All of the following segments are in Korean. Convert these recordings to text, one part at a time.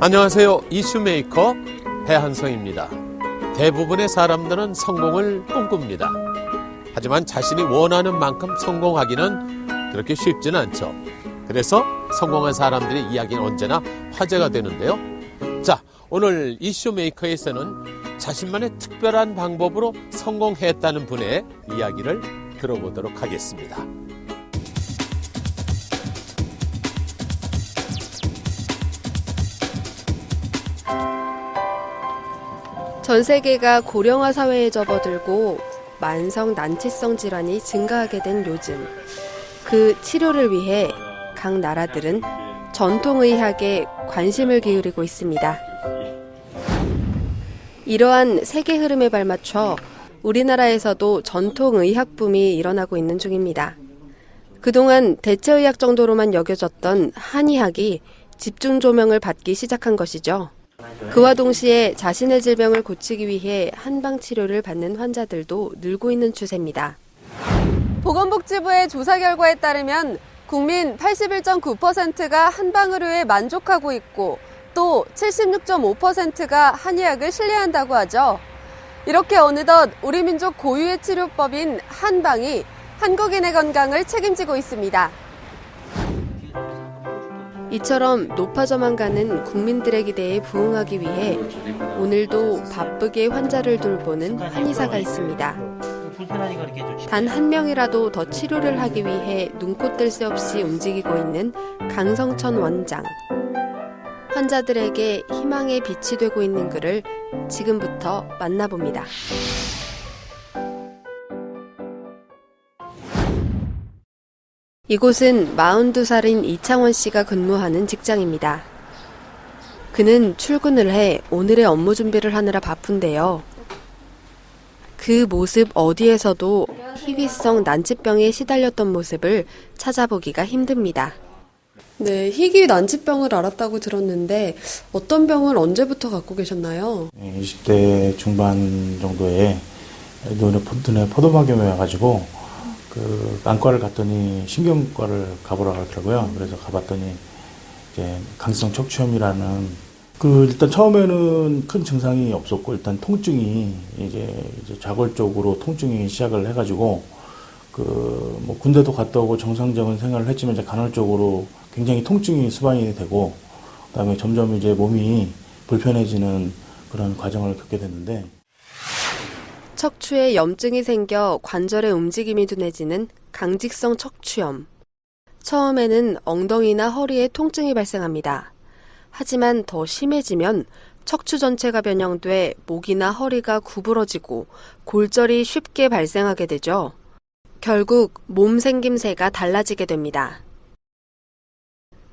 안녕하세요. 이슈메이커 배한성입니다. 대부분의 사람들은 성공을 꿈꿉니다. 하지만 자신이 원하는 만큼 성공하기는 그렇게 쉽지는 않죠. 그래서 성공한 사람들의 이야기는 언제나 화제가 되는데요. 자, 오늘 이슈메이커에서는 자신만의 특별한 방법으로 성공했다는 분의 이야기를 들어보도록 하겠습니다. 전 세계가 고령화 사회에 접어들고 만성 난치성 질환이 증가하게 된 요즘 그 치료를 위해 각 나라들은 전통의학에 관심을 기울이고 있습니다. 이러한 세계 흐름에 발맞춰 우리나라에서도 전통의학 붐이 일어나고 있는 중입니다. 그동안 대체의학 정도로만 여겨졌던 한의학이 집중 조명을 받기 시작한 것이죠. 그와 동시에 자신의 질병을 고치기 위해 한방 치료를 받는 환자들도 늘고 있는 추세입니다. 보건복지부의 조사 결과에 따르면 국민 81.9%가 한방 의료에 만족하고 있고 또 76.5%가 한의학을 신뢰한다고 하죠. 이렇게 어느덧 우리 민족 고유의 치료법인 한방이 한국인의 건강을 책임지고 있습니다. 이처럼 높아져만 가는 국민들의 기대에 부응하기 위해 오늘도 바쁘게 환자를 돌보는 한의사가 있습니다. 단 한 명이라도 더 치료를 하기 위해 눈코 뜰 새 없이 움직이고 있는 강성천 원장. 환자들에게 희망의 빛이 되고 있는 그를 지금부터 만나봅니다. 이곳은 42살인 이창원 씨가 근무하는 직장입니다. 그는 출근을 해 오늘의 업무 준비를 하느라 바쁜데요. 그 모습 어디에서도 희귀성 난치병에 시달렸던 모습을 찾아보기가 힘듭니다. 네, 희귀 난치병을 알았다고 들었는데 어떤 병을 언제부터 갖고 계셨나요? 20대 중반 정도에 눈에, 포- 포도막염이 와가지고 그 안과를 갔더니 신경과를 가보라 하더라고요. 그래서 가봤더니 이제 강성 척추염이라는 그 일단 처음에는 큰 증상이 없었고 일단 통증이 이제, 이제 자골적으로 통증이 시작을 해가지고 그 뭐 군대도 갔다 오고 정상적인 생활을 했지만 이제 간헐적으로 굉장히 통증이 수반이 되고 그다음에 점점 이제 몸이 불편해지는 그런 과정을 겪게 됐는데 척추에 염증이 생겨 관절의 움직임이 둔해지는 강직성 척추염. 처음에는 엉덩이나 허리에 통증이 발생합니다. 하지만 더 심해지면 척추 전체가 변형돼 목이나 허리가 구부러지고 골절이 쉽게 발생하게 되죠. 결국 몸 생김새가 달라지게 됩니다.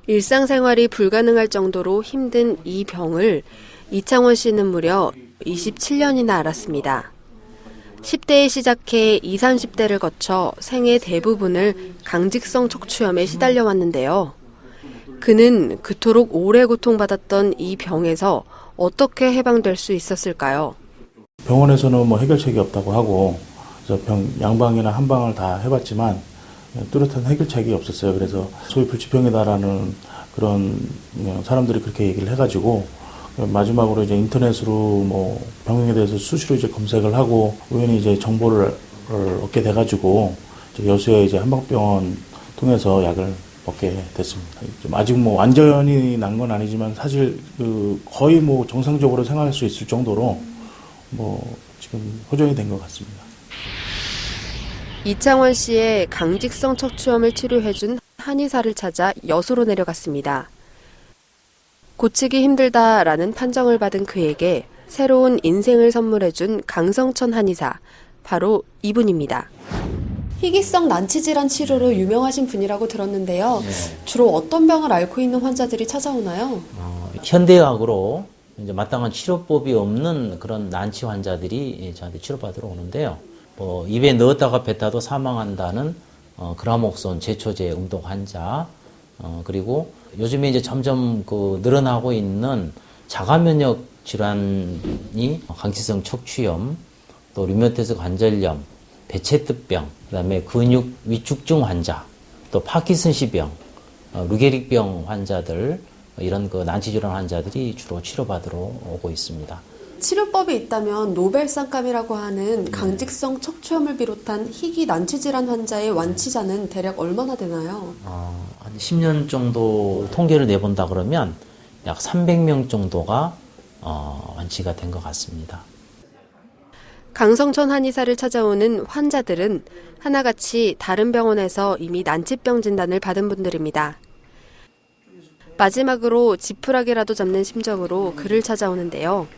일상생활이 불가능할 정도로 힘든 이 병을 이창원 씨는 무려 27년이나 앓았습니다. 10대에 시작해 20, 30대를 거쳐 생애 대부분을 강직성 척추염에 시달려 왔는데요. 그는 그토록 오래 고통받았던 이 병에서 어떻게 해방될 수 있었을까요? 병원에서는 뭐 해결책이 없다고 하고 그래서 병 양방이나 한방을 다 해봤지만 뚜렷한 해결책이 없었어요. 그래서 소위 불치병이다라는 그런 사람들이 그렇게 얘기를 해가지고 마지막으로 이제 인터넷으로 뭐 병에 대해서 수시로 이제 검색을 하고 우연히 이제 정보를 얻게 돼가지고 여수의 이제 한방병원 통해서 약을 먹게 됐습니다. 좀 아직 뭐 완전히 난 건 아니지만 사실 그 거의 뭐 정상적으로 생활할 수 있을 정도로 뭐 지금 호전이 된 것 같습니다. 이창원 씨의 강직성 척추염을 치료해준 한의사를 찾아 여수로 내려갔습니다. 고치기 힘들다라는 판정을 받은 그에게 새로운 인생을 선물해준 강성천 한의사, 바로 이분입니다. 희귀성 난치 질환 치료로 유명하신 분이라고 들었는데요. 주로 어떤 병을 앓고 있는 환자들이 찾아오나요? 어, 현대의학으로 이제 마땅한 치료법이 없는 그런 난치 환자들이 저한테 치료받으러 오는데요. 뭐 입에 넣었다가 뱉어도 사망한다는 어, 그라목손 제초제 음독 환자 어, 그리고 요즘에 이제 점점 그 늘어나고 있는 자가 면역 질환이 강치성 척추염, 또 류마티스 관절염, 배체특병, 그다음에 근육 위축증 환자, 또 파킨슨시병, 어, 루게릭병 환자들 이런 그 난치 질환 환자들이 주로 치료받으러 오고 있습니다. 치료법이 있다면 노벨상감이라고 하는 강직성 척추염을 비롯한 희귀 난치 질환 환자의 완치자는 대략 얼마나 되나요? 어, 한 10년 정도 통계를 내본다 그러면 약 300명 정도가 어, 완치가 된 것 같습니다. 강성천 한의사를 찾아오는 환자들은 하나같이 다른 병원에서 이미 난치병 진단을 받은 분들입니다. 마지막으로 지푸라기라도 잡는 심정으로 그를 찾아오는데요.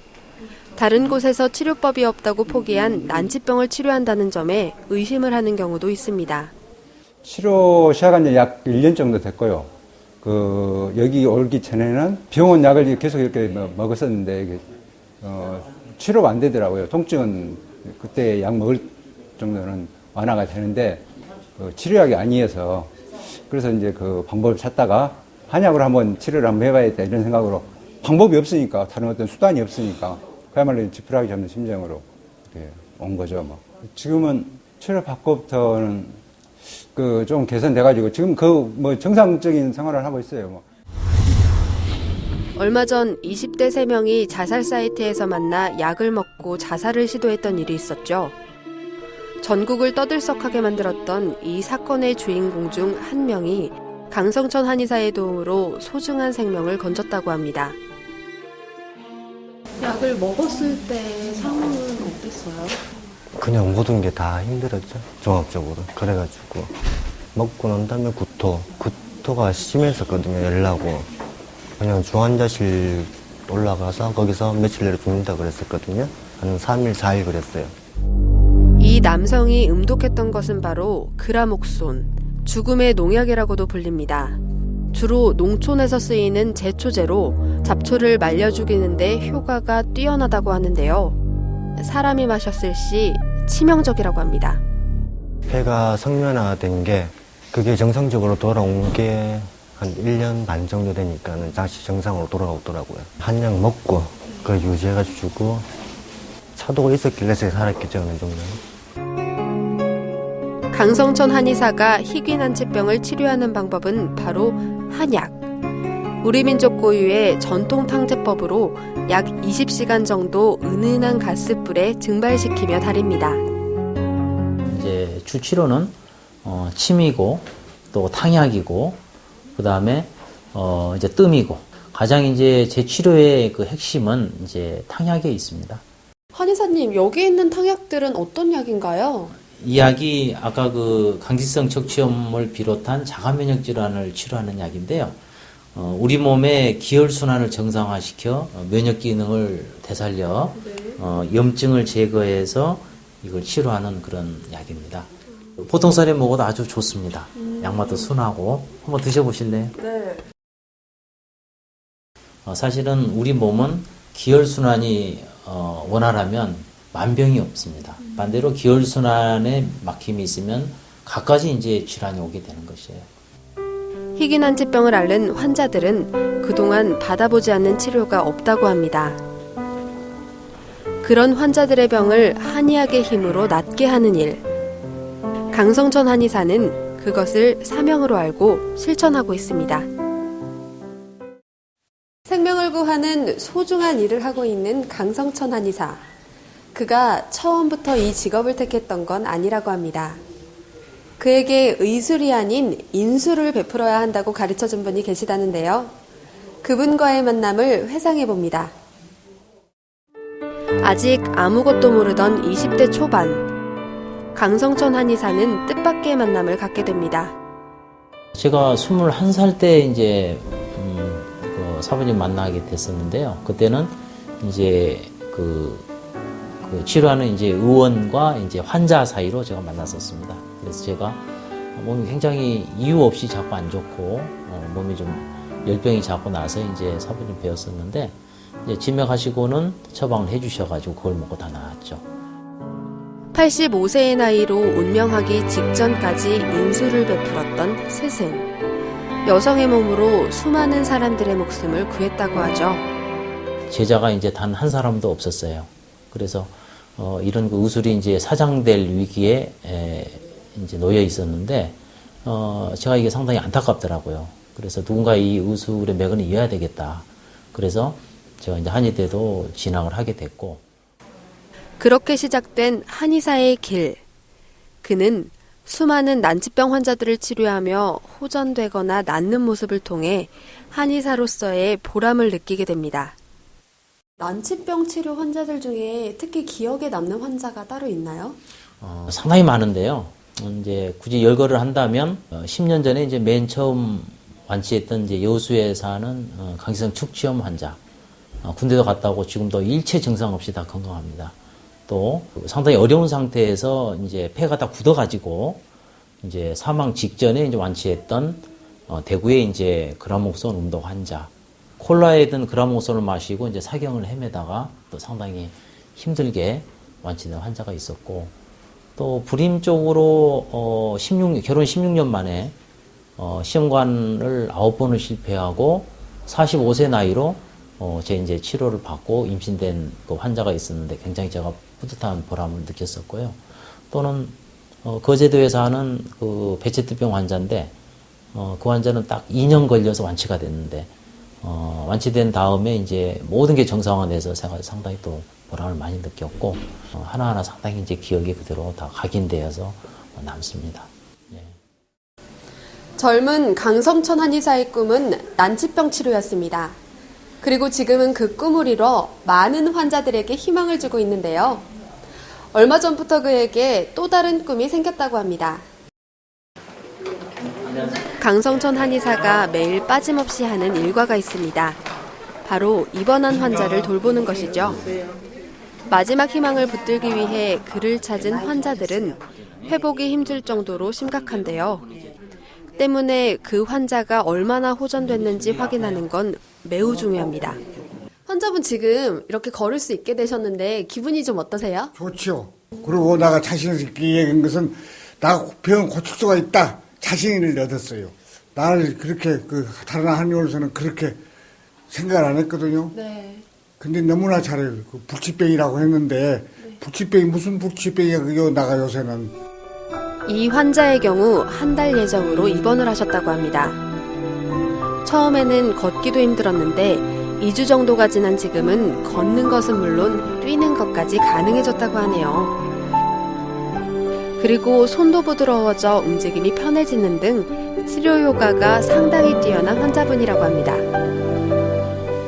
다른 곳에서 치료법이 없다고 포기한 난치병을 치료한다는 점에 의심을 하는 경우도 있습니다. 치료 시작한 지 약 1년 정도 됐고요. 그, 여기 오기 전에는 병원 약을 계속 이렇게 뭐- 먹었었는데, 어, 치료가 안 되더라고요. 통증은 그때 약 먹을 정도는 완화가 되는데, 그 치료약이 아니어서, 그래서 이제 그 방법을 찾다가 한약으로 한번 치료를 한번 해봐야겠다 이런 생각으로 방법이 없으니까, 다른 어떤 수단이 없으니까, 그야말로 지푸라기 잡는 심정으로 온 거죠, 뭐. 지금은 치료 받고부터는 그 좀 개선돼가지고 지금 그 뭐 정상적인 생활을 하고 있어요. 뭐. 얼마 전 20대 3명이 자살 사이트에서 만나 약을 먹고 자살을 시도했던 일이 있었죠. 전국을 떠들썩하게 만들었던 이 사건의 주인공 중 한 명이 강성천 한의사의 도움으로 소중한 생명을 건졌다고 합니다. 약을 먹었을 때 상황은 어땠어요? 그냥 모든 게 다 힘들었죠. 종합적으로. 그래가지고 먹고 난 다음에 구토. 구토가 심했었거든요. 열나고. 그냥 중환자실 올라가서 거기서 며칠 내로 죽는다 그랬었거든요. 한 3일, 4일 그랬어요. 이 남성이 음독했던 것은 바로 그라목손, 죽음의 농약이라고도 불립니다. 주로 농촌에서 쓰이는 제초제로 잡초를 말려 죽이는데 효과가 뛰어나다고 하는데요. 사람이 마셨을 시 치명적이라고 합니다. 폐가 성면화된 게 그게 정상적으로 돌아온 게 한 1년 반 정도 되니까는 다시 정상으로 돌아오더라고요. 한약 먹고 그걸 유지해가지고 차도가 있었길래 제가 살았겠죠, 어느 정도는. 강성천 한의사가 희귀 난치병을 치료하는 방법은 바로 한약. 우리 민족 고유의 전통 탕제법으로 약 20시간 정도 은은한 가스불에 증발시키며 달입니다. 이제 주치료는 어, 침이고 또 탕약이고 그 다음에 어, 이제 뜸이고 가장 이제 제 치료의 그 핵심은 이제 탕약에 있습니다. 한의사님, 여기 있는 탕약들은 어떤 약인가요? 이 약이 아까 그 강직성 척추염을 비롯한 자가 면역 질환을 치료하는 약인데요. 어, 우리 몸의 기혈 순환을 정상화시켜 어, 면역 기능을 되살려 어, 염증을 제거해서 이걸 치료하는 그런 약입니다. 보통 사람이 먹어도 아주 좋습니다. 양맛도 순하고 한번 드셔보실래요? 네. 어, 사실은 우리 몸은 기혈 순환이 어, 원활하면 만병이 없습니다. 반대로 기혈 순환에 막힘이 있으면 갖가지 이제 질환이 오게 되는 것이에요. 희귀난치병을 앓는 환자들은 그동안 받아보지 않는 치료가 없다고 합니다. 그런 환자들의 병을 한의학의 힘으로 낫게 하는 일. 강성천 한의사는 그것을 사명으로 알고 실천하고 있습니다. 생명을 구하는 소중한 일을 하고 있는 강성천 한의사. 그가 처음부터 이 직업을 택했던 건 아니라고 합니다. 그에게 의술이 아닌 인술을 베풀어야 한다고 가르쳐 준 분이 계시다는데요. 그분과의 만남을 회상해 봅니다. 아직 아무것도 모르던 20대 초반. 강성천 한의사는 뜻밖의 만남을 갖게 됩니다. 제가 21살 때 이제 음, 그 사부님 만나게 됐었는데요. 그때는 이제 그, 그 치료하는 이제 의원과 이제 환자 사이로 제가 만났었습니다. 그래서 제가 몸이 굉장히 이유 없이 자꾸 안 좋고 어, 몸이 좀 열병이 자꾸 나서 이제 사부님 배웠었는데 이제 진맥하시고는 처방을 해주셔가지고 그걸 먹고 다 나았죠. 85세의 나이로 운명하기 직전까지 인술을 베풀었던 스승. 여성의 몸으로 수많은 사람들의 목숨을 구했다고 하죠. 제자가 이제 단 한 사람도 없었어요. 그래서 어, 이런 그 의술이 이제 사장될 위기에 에, 이제 놓여 있었는데 어, 제가 이게 상당히 안타깝더라고요. 그래서 누군가 이 의술의 맥은 이어야 되겠다. 그래서 제가 이제 한의대도 진학을 하게 됐고 그렇게 시작된 한의사의 길. 그는 수많은 난치병 환자들을 치료하며 호전되거나 낫는 모습을 통해 한의사로서의 보람을 느끼게 됩니다. 난치병 치료 환자들 중에 특히 기억에 남는 환자가 따로 있나요? 어, 상당히 많은데요. 이제 굳이 열거를 한다면 어, 10년 전에 이제 맨 처음 완치했던 이제 여수에 사는 어, 강기성 축취염 환자 어, 군대도 갔다 오고 지금도 일체 증상 없이 다 건강합니다. 또 상당히 어려운 상태에서 이제 폐가 다 굳어가지고 이제 사망 직전에 이제 완치했던 어, 대구의 이제 그라목손 음독 환자 콜라에 든 그라목손을 마시고 이제 사경을 헤매다가 또 상당히 힘들게 완치된 환자가 있었고 또 불임 쪽으로 어 16, 결혼 16년 만에 어 시험관을 9번을 실패하고 45세 나이로 어 제 이제 치료를 받고 임신된 그 환자가 있었는데 굉장히 제가 뿌듯한 보람을 느꼈었고요. 또는 어 거제도에 사는 그 배체투병 환자인데 어 그 환자는 딱 2년 걸려서 완치가 됐는데 어 완치된 다음에 이제 모든 게 정상화돼서 제가 상당히 또 보람을 많이 느꼈고 어, 하나하나 상당히 이제 기억이 그대로 다 각인되어서 어, 남습니다. 예. 젊은 강성천 한의사의 꿈은 난치병 치료였습니다. 그리고 지금은 그 꿈을 이뤄 많은 환자들에게 희망을 주고 있는데요. 얼마 전부터 그에게 또 다른 꿈이 생겼다고 합니다. 강성천 한의사가 매일 빠짐없이 하는 일과가 있습니다. 바로 입원한 환자를 돌보는 것이죠. 마지막 희망을 붙들기 위해 그를 찾은 환자들은 회복이 힘들 정도로 심각한데요. 때문에 그 환자가 얼마나 호전됐는지 확인하는 건 매우 중요합니다. 환자분 지금 이렇게 걸을 수 있게 되셨는데 기분이 좀 어떠세요? 좋지요. 그리고 내가 자신 있게 얘기한 것은 나 병 고칠 수가 있다. 자신을 얻었어요. 나를 그렇게 그 다른 한의원에서는 그렇게 생각을 안 했거든요. 네. 근데 너무나 잘해요. 그 불치병이라고 했는데 불치병이 무슨 불치병이야 그게 나가 요새는 이 환자의 경우 한 달 예정으로 입원을 하셨다고 합니다. 처음에는 걷기도 힘들었는데 2주 정도가 지난 지금은 걷는 것은 물론 뛰는 것까지 가능해졌다고 하네요. 그리고 손도 부드러워져 움직임이 편해지는 등 치료 효과가 상당히 뛰어난 환자분이라고 합니다.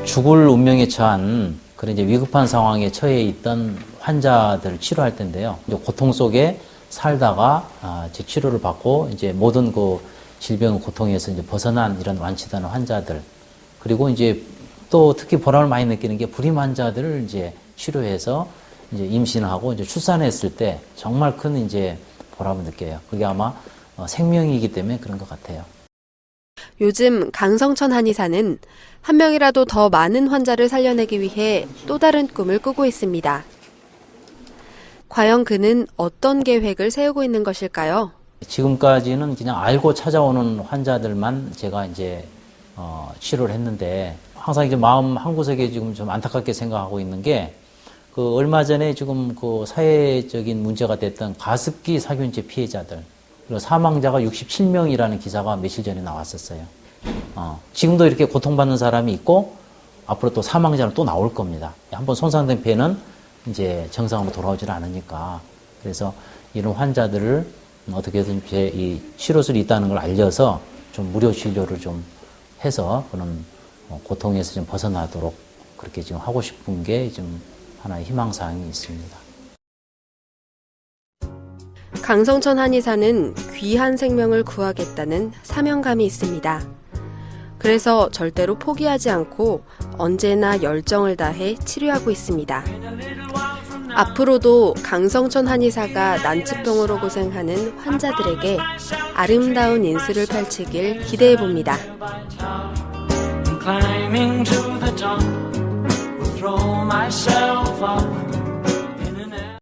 죽을 운명에 처한 그런 이제 위급한 상황에 처해 있던 환자들을 치료할 텐데요. 이제 고통 속에 살다가 아, 이제 치료를 받고 이제 모든 그 질병 고통에서 이제 벗어난 이런 완치되는 환자들 그리고 이제 또 특히 보람을 많이 느끼는 게 불임 환자들을 이제 치료해서 이제 임신하고 이제 출산했을 때 정말 큰 이제 보람을 느껴요. 그게 아마 어, 생명이기 때문에 그런 것 같아요. 요즘 강성천 한의사는 한 명이라도 더 많은 환자를 살려내기 위해 또 다른 꿈을 꾸고 있습니다. 과연 그는 어떤 계획을 세우고 있는 것일까요? 지금까지는 그냥 알고 찾아오는 환자들만 제가 이제 어, 치료를 했는데 항상 이제 마음 한 구석에 지금 좀 안타깝게 생각하고 있는 게 그 얼마 전에 지금 그 사회적인 문제가 됐던 가습기 살균제 피해자들 그리고 사망자가 67명이라는 기사가 며칠 전에 나왔었어요. 어, 지금도 이렇게 고통받는 사람이 있고 앞으로 또 사망자는 또 나올 겁니다. 한번 손상된 폐는 이제 정상으로 돌아오질 않으니까 그래서 이런 환자들을 어떻게든 제 이 치료술이 있다는 걸 알려서 좀 무료 진료를 좀 해서 그런 어, 고통에서 좀 벗어나도록 그렇게 지금 하고 싶은 게좀 하나의 희망사항이 있습니다. 강성천 한의사는 귀한 생명을 구하겠다는 사명감이 있습니다. 그래서 절대로 포기하지 않고 언제나 열정을 다해 치료하고 있습니다. 앞으로도 강성천 한의사가 난치병으로 고생하는 환자들에게 아름다운 인수를 펼치길 기대해 봅니다. myself up.